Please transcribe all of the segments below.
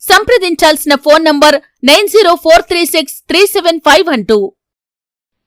సంప్రదించాల్సిన phone number nine zero four three six three seven five one two.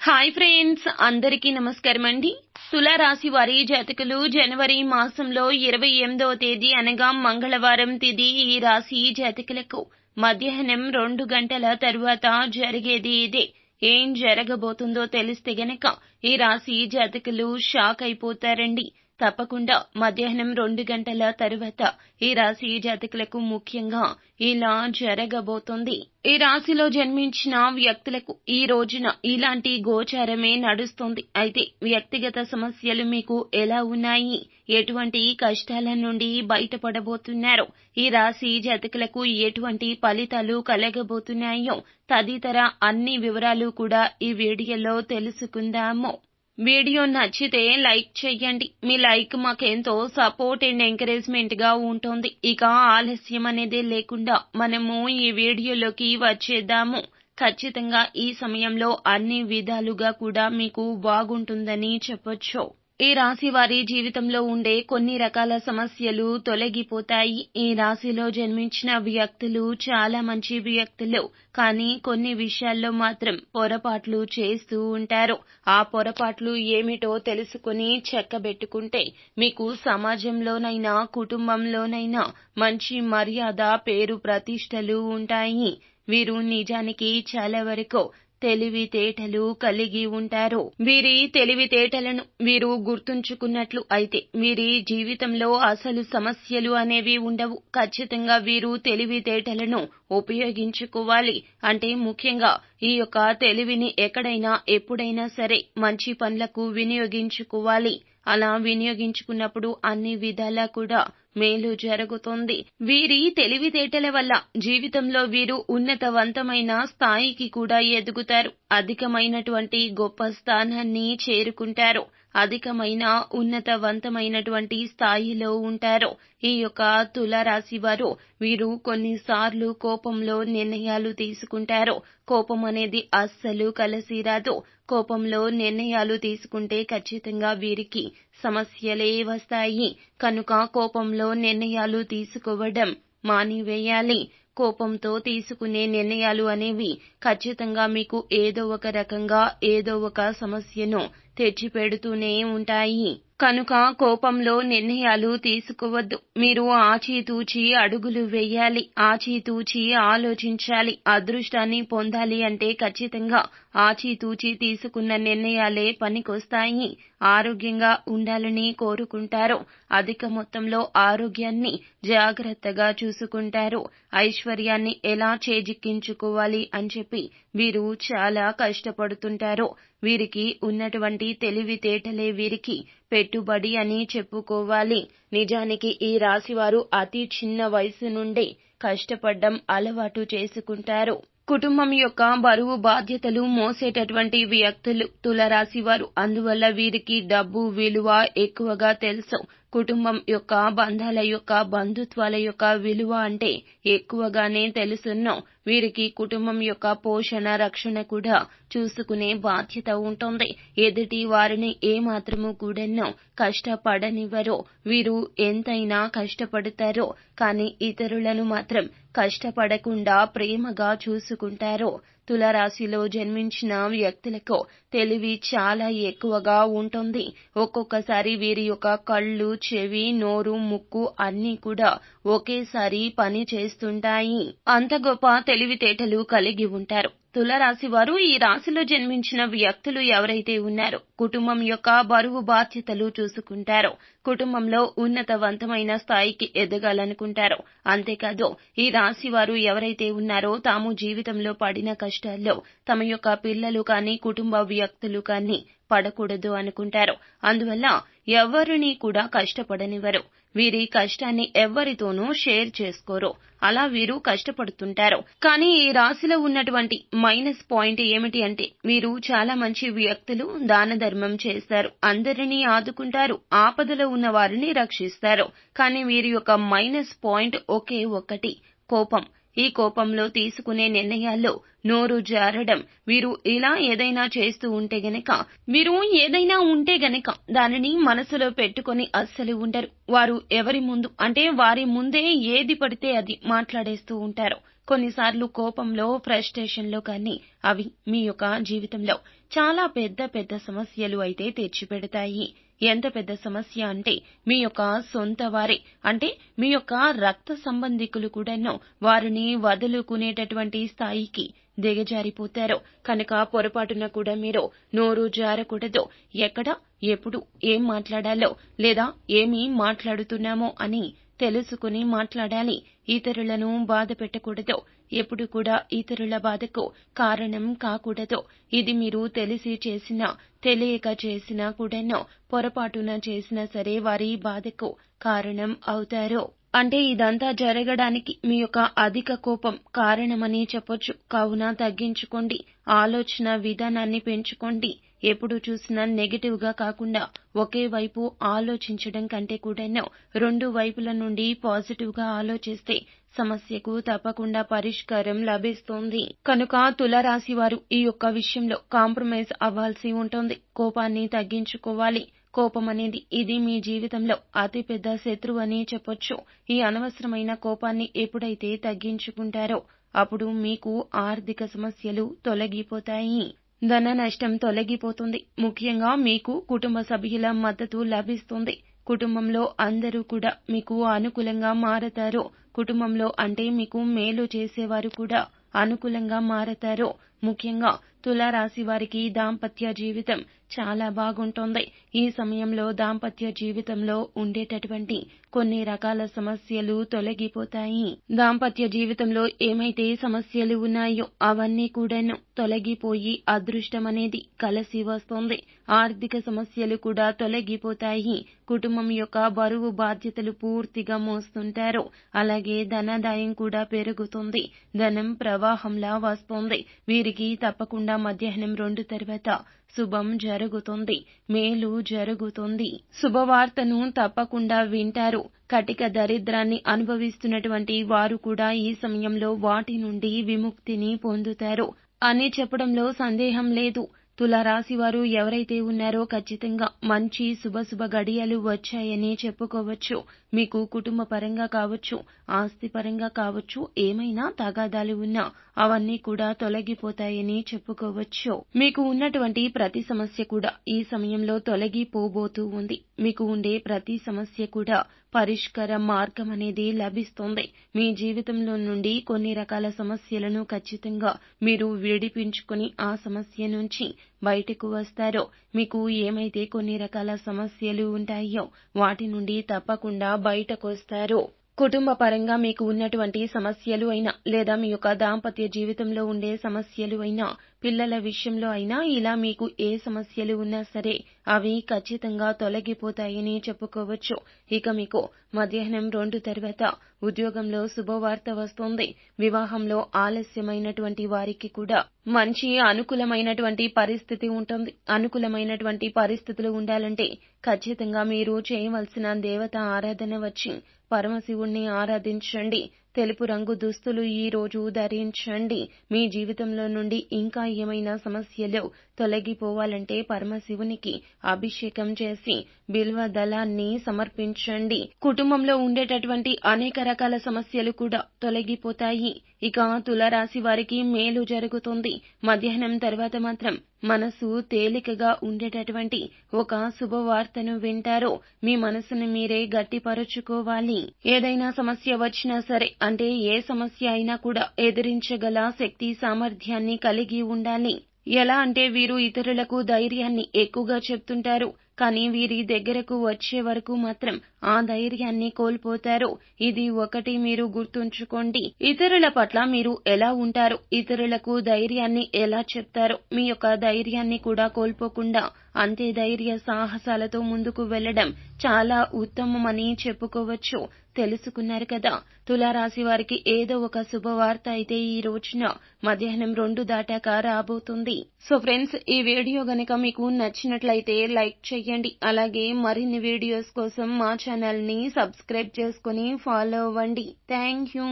Hi friends అందరికీ నమస్కారం అండి తులారాశి వారి జాతకులు జనవరి మాసంలో ఇరవై ఎనిమిదవ తేదీ అనగా మంగళవారం తిది ఈ రాశి జాతకులకు. మధ్యాహ్నం రెండు గంటల తరువాత జరిగేది ఇదే. ఏం జరగబోతుందో తెలిస్తే గనక ఈ రాశి జాతకులు షాక్ అయిపోతారండి. తప్పకుండా మధ్యాహ్నం రెండు గంటల తరువాత ఈ రాశి జాతకులకు ముఖ్యంగా ఇలా జరగబోతుంది. ఈ రాశిలో జన్మించిన వ్యక్తులకు ఈ రోజున ఇలాంటి గోచారమే నడుస్తుంది. అయితే వ్యక్తిగత సమస్యలు మీకు ఎలా ఉన్నాయి? ఎటువంటి కష్టాల నుండి బయటపడబోతున్నారు? ఈ రాశి జాతకులకు ఎటువంటి ఫలితాలు కలగబోతున్నాయో తదితర అన్ని వివరాలు కూడా ఈ వీడియోలో తెలుసుకుందాము. వీడియో నచ్చితే లైక్ చేయండి మీ లైక్ మాకెంతో సపోర్ట్ అండ్ ఎంకరేజ్మెంట్గా ఉంటుంది. ఇక ఆలస్యం అనేది లేకుండా మనము ఈ వీడియోలోకి వచ్చేద్దాము. ఖచ్చితంగా ఈ సమయంలో అన్ని విధాలుగా కూడా మీకు బాగుంటుందని చెప్పొచ్చు. ఈ రాశి వారి జీవితంలో ఉండే కొన్ని రకాల సమస్యలు తొలగిపోతాయి. ఈ రాశిలో జన్మించిన వ్యక్తులు చాలా మంచి వ్యక్తులు. కానీ కొన్ని విషయాల్లో మాత్రం పొరపాట్లు చేస్తూ ఉంటారు. ఆ పొరపాట్లు ఏమిటో తెలుసుకుని చెక్కబెట్టుకుంటే మీకు సమాజంలోనైనా కుటుంబంలోనైనా మంచి మర్యాద పేరు ప్రతిష్టలు ఉంటాయి. వీరు నిజానికి చాలా వరకు తెలివితేటలు కలిగి ఉంటారు. వీరి తెలివితేటలను వీరు గుర్తుంచుకున్నట్లు అయితే వీరి జీవితంలో అసలు సమస్యలు అనేవి ఉండవు. ఖచ్చితంగా వీరు తెలివితేటలను ఉపయోగించుకోవాలి. అంటే ముఖ్యంగా ఈ యొక్క తెలివిని ఎక్కడైనా ఎప్పుడైనా సరే మంచి పనులకు వినియోగించుకోవాలి. అలా వినియోగించుకున్నప్పుడు అన్ని విధాలా కూడా మేలు జరుగుతుంది. వీరి తెలివితేటల వల్ల జీవితంలో వీరు ఉన్నతవంతమైన స్థాయికి కూడా ఎదుగుతారు. అధికమైనటువంటి గొప్ప స్థానాన్ని చేరుకుంటారు. అధికమైన ఉన్నతవంతమైనటువంటి స్థాయిలో ఉంటారు. ఈ యొక్క తులారాశి వారు వీరు కొన్నిసార్లు కోపంలో నిర్ణయాలు తీసుకుంటారు. కోపం అనేది అస్సలు కలిసి రాదు. కోపంలో నిర్ణయాలు తీసుకుంటే ఖచ్చితంగా వీరికి సమస్యలే వస్తాయి. కనుక కోపంలో నిర్ణయాలు తీసుకోవడం మానివేయాలి. కోపంతో తీసుకునే నిర్ణయాలు అనేవి ఖచ్చితంగా మీకు ఏదో ఒక రకంగా ఏదో ఒక సమస్యను తెచ్చిపెడుతూనే ఉంటాయి. కనుక కోపంలో నిర్ణయాలు తీసుకోవద్దు. మీరు ఆచితూచి అడుగులు వేయాలి. ఆచితూచి ఆలోచించాలి. అదృష్టాన్ని పొందాలి అంటే ఖచ్చితంగా ఆచితూచి తీసుకున్న నిర్ణయాలే పనికొస్తాయి. ఆరోగ్యంగా ఉండాలని కోరుకుంటారు. అధిక మొత్తంలో ఆరోగ్యాన్ని జాగ్రత్తగా చూసుకుంటారు. ఐశ్వర్యాన్ని ఎలా చేజిక్కించుకోవాలి అని చెప్పి వీరు చాలా కష్టపడుతుంటారు. వీరికి ఉన్నటువంటి తెలివితేటలే వీరికి పెట్టుబడి అని చెప్పుకోవాలి. నిజానికి ఈ రాశివారు అతి చిన్న వయసు నుండే కష్టపడ్డం అలవాటు చేసుకుంటారు. కుటుంబం యొక్క బరువు బాధ్యతలు మోసేటటువంటి వ్యక్తులు తులరాశి వారు అందువల్ల వీరికి డబ్బు విలువ ఎక్కువగా తెలుసు. కుటుంబం యొక్క బంధాల యొక్క బంధుత్వాల యొక్క విలువ అంటే ఎక్కువగానే తెలుసున్నో వీరికి కుటుంబం యొక్క పోషణ రక్షణ కూడా చూసుకునే బాధ్యత ఉంటుంది. ఎదుటి వారిని ఏమాత్రము కూడానో కష్టపడనివ్వరో వీరు ఎంతైనా కష్టపడతారో కానీ ఇతరులను మాత్రం కష్టపడకుండా ప్రేమగా చూసుకుంటారో తులరాశిలో జన్మించిన వ్యక్తులకు తెలివి చాలా ఎక్కువగా ఉంటుంది. ఒక్కొక్కసారి వీరి యొక్క కళ్ళు చెవి నోరు ముక్కు అన్నీ కూడా ఒకేసారి పని చేస్తుంటాయి అంత గొప్ప తెలివితేటలు కలిగి ఉంటారు. తులరాశి వారు ఈ రాశిలో జన్మించిన వ్యక్తులు ఎవరైతే ఉన్నారో కుటుంబం యొక్క బరువు బాధ్యతలు చూసుకుంటారో కుటుంబంలో ఉన్నతవంతమైన స్థాయికి ఎదగాలనుకుంటారో అంతేకాదు ఈ రాశి వారు ఎవరైతే ఉన్నారో తాము జీవితంలో పడిన కష్టాల్లో తమ యొక్క పిల్లలు కానీ కుటుంబ వ్యక్తులు కానీ పడకూడదు అనుకుంటారు. అందువల్ల ఎవరిని కూడా కష్టపడనివ్వరు. వీరి కష్టాన్ని ఎవ్వరితోనూ షేర్ చేసుకోరు. అలా వీరు కష్టపడుతుంటారు. కానీ ఈ రాశిలో ఉన్నటువంటి మైనస్ పాయింట్ ఏమిటి అంటే వీరు చాలా మంచి వ్యక్తులు దాన ధర్మం చేస్తారు. అందరినీ ఆదుకుంటారు. ఆపదలో ఉన్న వారిని రక్షిస్తారు. కానీ వీరి యొక్క మైనస్ పాయింట్ ఒకే ఒక్కటి కోపం. ఈ కోపంలో తీసుకునే నిర్ణయాల్లో నోరు జారడం. వీరు ఇలా ఏదైనా చేస్తూ ఉంటే గనక మీరు ఏదైనా ఉంటే గనక దానిని మనసులో పెట్టుకొని అస్సలు ఉండరు. వారు ఎవరి ముందు అంటే వారి ముందే ఏది పడితే అది మాట్లాడేస్తూ ఉంటారు. కొన్నిసార్లు కోపంలో ఫ్రస్ట్రేషన్లో కానీ అవి మీ యొక్క జీవితంలో చాలా పెద్ద పెద్ద సమస్యలు అయితే తెచ్చిపెడతాయి. ఎంత పెద్ద సమస్య అంటే మీ యొక్క సొంత వారే. అంటే మీ యొక్క రక్త సంబంధికులు కూడాను వారిని వదులుకునేటటువంటి స్థాయికి దిగజారిపోతారు. కనుక పొరపాటున కూడా మీరు నోరు జారకూడదు. ఎక్కడ ఎప్పుడు ఏం మాట్లాడాలో లేదా ఏమి మాట్లాడుతున్నామో అని తెలుసుకుని మాట్లాడాలి. ఇతరులను బాధ పెట్టకూడదు. ఎప్పుడు కూడా ఇతరుల బాధకు కారణం కాకూడదు. ఇది మీరు తెలిసి చేసినా తెలియక చేసినా కూడాను పొరపాటున చేసినా సరే వారి బాధకు కారణం అవుతారు. అంటే ఇదంతా జరగడానికి మీ యొక్క అధిక కోపం కారణమని చెప్పొచ్చు. కావున తగ్గించుకోండి. ఆలోచన విధానాన్ని పెంచుకోండి. ఎప్పుడు చూసినా నెగిటివ్గా కాకుండా ఒకే వైపు ఆలోచించడం కంటే కూడాను రెండు వైపుల నుండి పాజిటివ్గా ఆలోచిస్తే సమస్యకు తప్పకుండా పరిష్కారం లభిస్తుంది. కనుక తులరాశి వారు ఈ యొక్క విషయంలో కాంప్రమైజ్ అవ్వాల్సి ఉంటుంది. కోపాన్ని తగ్గించుకోవాలి. కోపం అనేది ఇది మీ జీవితంలో అతిపెద్ద శత్రువు అని చెప్పొచ్చు. ఈ అనవసరమైన కోపాన్ని ఎప్పుడైతే తగ్గించుకుంటారో అప్పుడు మీకు ఆర్థిక సమస్యలు తొలగిపోతాయి. ధన నష్టం తొలగిపోతుంది. ముఖ్యంగా మీకు కుటుంబ సభ్యుల మద్దతు లభిస్తుంది. కుటుంబంలో అందరూ కూడా మీకు అనుకూలంగా మారతారు. కుటుంబంలో అంటే మీకు మేలు చేసేవారు కూడా అనుకూలంగా మారతారు. ముఖ్యంగా తులారాశి వారికి దాంపత్య జీవితం చాలా బాగుంటోంది. ఈ సమయంలో దాంపత్య జీవితంలో ఉండేటటువంటి కొన్ని రకాల సమస్యలు తొలగిపోతాయి. దాంపత్య జీవితంలో ఏమైతే సమస్యలు ఉన్నాయో అవన్నీ కూడాను తొలగిపోయి అదృష్టం అనేది కలిసి వస్తుంది. ఆర్థిక సమస్యలు కూడా తొలగిపోతాయి. కుటుంబం యొక్క బరువు బాధ్యతలు పూర్తిగా మోస్తుంటారు. అలాగే ధనాదాయం కూడా పెరుగుతుంది. ధనం ప్రవాహంలా వస్తుంది. వీరికి తప్పకుండా మధ్యాహ్నం రెండు తర్వాత శుభం జరుగుతుంది మేలు జరుగుతుంది. శుభవార్తను తప్పకుండా వింటారు. కటిక దరిద్రాన్ని అనుభవిస్తున్నటువంటి వారు కూడా ఈ సమయంలో వాటి నుండి విముక్తిని పొందుతారు. అని చెప్పడంలో సందేహం లేదు. తులారాశి వారు ఎవరైతే ఉన్నారో ఖచ్చితంగా మంచి శుభ శుభ గడియలు వచ్చాయని చెప్పుకోవచ్చు. మీకు కుటుంబ పరంగా కావచ్చు ఆస్తి పరంగా కావచ్చు ఏమైనా తగాదాలు ఉన్నా అవన్నీ కూడా తొలగిపోతాయని చెప్పుకోవచ్చు. మీకు ఉన్నటువంటి ప్రతి సమస్య కూడా ఈ సమయంలో తొలగిపోబోతూ ఉంది. మీకు ఉండే ప్రతి సమస్య కూడా పరిష్కార మార్గం అనేది లభిస్తుంది. మీ జీవితంలో నుండి కొన్ని రకాల సమస్యలను ఖచ్చితంగా మీరు విడిపించుకుని ఆ సమస్య నుంచి బయటకు వస్తారో. మీకు ఏమైతే కొన్ని రకాల సమస్యలు ఉంటాయో వాటి నుండి తప్పకుండా బయటకొస్తారు కుటుంబ పరంగా మీకు ఉన్నటువంటి సమస్యలు అయినా లేదా మీ యొక్క దాంపత్య జీవితంలో ఉండే సమస్యలు అయినా పిల్లల విషయంలో అయినా ఇలా మీకు ఏ సమస్యలు ఉన్నా సరే అవి ఖచ్చితంగా తొలగిపోతాయని చెప్పుకోవచ్చు. ఇక మీకు మధ్యాహ్నం రెండు తర్వాత ఉద్యోగంలో శుభవార్త వస్తుంది. వివాహంలో ఆలస్యమైనటువంటి వారికి కూడా మంచి అనుకూలమైనటువంటి పరిస్థితి ఉంటుంది. అనుకూలమైనటువంటి పరిస్థితులు ఉండాలంటే ఖచ్చితంగా మీరు చేయవలసిన దేవత ఆరాధన వచ్చి పరమశివుణ్ణి ఆరాధించండి. తెలుపు రంగు దుస్తులు ఈ రోజు ధరించండి. మీ జీవితంలో నుండి ఇంకా ఏమైనా సమస్యలు తొలగిపోవాలంటే పరమశివునికి అభిషేకం చేసి బిల్వ దళాన్ని సమర్పించండి. కుటుంబంలో ఉండేటటువంటి అనేక రకాల సమస్యలు కూడా తొలగిపోతాయి. ఇక తులరాశి వారికి మేలు జరుగుతుంది. మధ్యాహ్నం తర్వాత మాత్రం మనసు తేలికగా ఉండేటటువంటి ఒక శుభవార్తను వింటారు. మీ మనసును మీరే గట్టిపరుచుకోవాలి. ఏదైనా సమస్య వచ్చినా సరే అంటే ఏ సమస్య అయినా కూడా ఎదిరించగల శక్తి సామర్థ్యాన్ని కలిగి ఉండాలి. ఎలా అంటే వీరు ఇతరులకు ధైర్యాన్ని ఎక్కువగా చెప్తుంటారు కానీ వీరి దగ్గరకు వచ్చే వరకు మాత్రం ఆ ధైర్యాన్ని కోల్పోతారు. ఇది ఒకటి మీరు గుర్తుంచుకోండి. ఇతరుల పట్ల మీరు ఎలా ఉంటారు? ఇతరులకు ధైర్యాన్ని ఎలా చెప్తారు? మీ యొక్క ధైర్యాన్ని కూడా కోల్పోకుండా అంతే ధైర్య సాహసాలతో ముందుకు వెళ్ళడం చాలా ఉత్తమమని చెప్పుకోవచ్చు. తెలుసుకున్నారు కదా. తులారాశి వారికి ఏదో ఒక శుభవార్త అయితే ఈ రోజున మధ్యాహ్నం రెండు దాటాక రాబోతుంది. సో ఫ్రెండ్స్ ఈ వీడియో గనక మీకు నచ్చినట్లయితే లైక్ చేయండి. అలాగే మరిన్ని వీడియోస్ కోసం మా ఛానల్ని సబ్స్క్రైబ్ చేసుకుని ఫాలో అవ్వండి. Thank you.